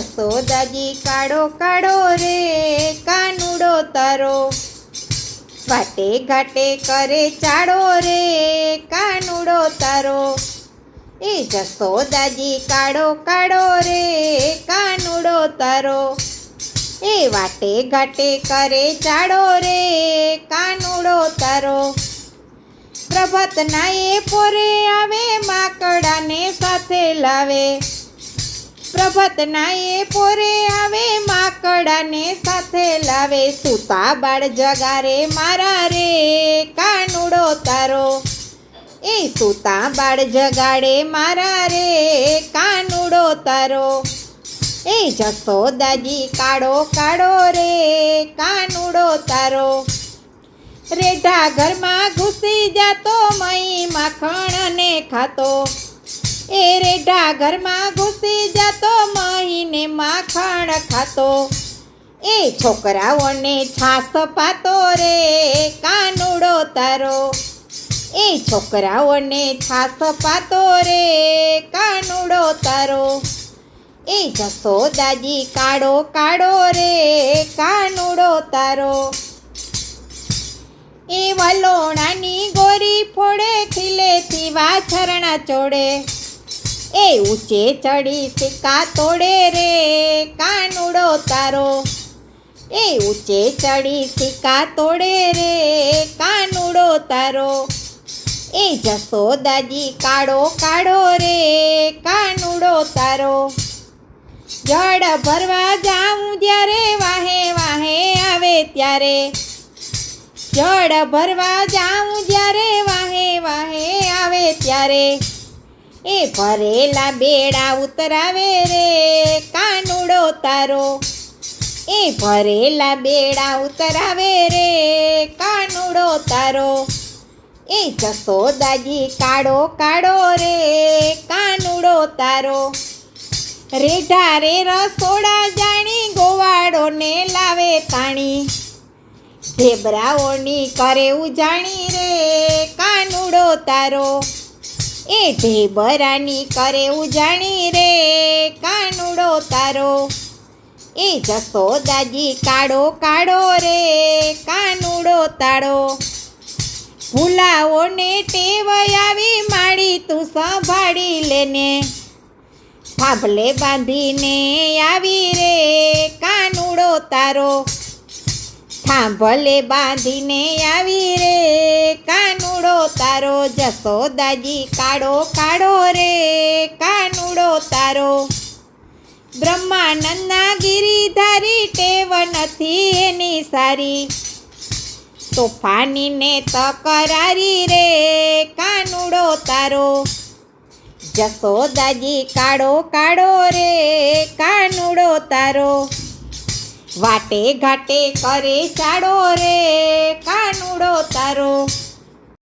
જસોદાજી કાળો કાળો રે, કાનુડો તારો. વાટે ઘાટે કરે ચાડો રે, કાનુડો તારો. એ જસોદાજી કાળો કાળો રે, કાનુડો તારો. એ વાટે ઘાટે કરે ચાડો રે, કાનુડો તારો. પ્રભાતના એ પોરે આવે, માકડાને સાથે લાવે. પ્રભાતના એ પોરે આવે માકડાને સાથે લાવે સુતા બાળ જગારે, મારા રે, કાનુડો તારો. એ સુતા બાળ જગાડે, મારા રે, કાનુડો તારો. એ જસોદાજી કાળો કાળો રે, કાનુડો તારો. રેઢા ઘરમાં ઘૂસી જાતો મહી માખણ ને ખાતો. એ રે ઘરમાં ઘૂસી જતો, મહીને માખણ ખાતો. એ છોકરાઓને છાસ પાતો રે, કાનુડો તારો. એ છોકરાઓને છાસ પાતો રે, કાનુડો તારો. એ જસોદાજી કાળો કાળો રે, કાનુડો તારો. એ વલોણાની ગોરી ફોડે, ખીલેથી વાછરણા ચોડે. એ ઊંચે ચડી સિક્કા તોડે રે, કાનુડો તારો. એ ઊંચે ચડી સિક્કા તોડે રે, કાનુડો તારો. એ જસોદાજી કાળો કાળો રે, કાનુડો તારો. જળ ભરવા જાઉં જ્યારે વાહે વાહે આવે ત્યારે. જળ ભરવા જાઉં જ્યારે વાહે વાહે આવે ત્યારે. એ ભરેલા બેડા ઉતરાવે રે કાનુડો તારો. એ ભરેલા બેડા ઉતરાવે રે કાનુડો તારો. એ જસોદાજી કાળો કાળો રે કાનુડો તારો. રેઢા રે રસોડા જાણી ગોવાળોને લાવે તાણી ઢેબરાઓની કરે ઉજાણી રે કાનુડો તારો. એ ઢેબરાની કરે ઉજાણી રે, કાનુડો તારો. એ જસોદાજી કાળો કાળો રે, કાનુડો તાળો. ભૂલાઓને ટેવ આવી માડી તું સંભાળી લેને. થાંભલે બાંધીને આવી રે, કાનુડો તારો. થાંભલે બાંધીને આવી તારો જસોદાજી કાળો કાળો રે, કાનુડો તારો. બ્રહ્માનંદના ગિરિધારી ટેવ નથી એની સારી. તોફાનીને તકરારી રે, કાનુડો તારો. જસોદાજી કાળો કાળો રે, કાનુડો તારો. વાટે ઘાટે કરે ચાડો રે, કાનુડો તારો.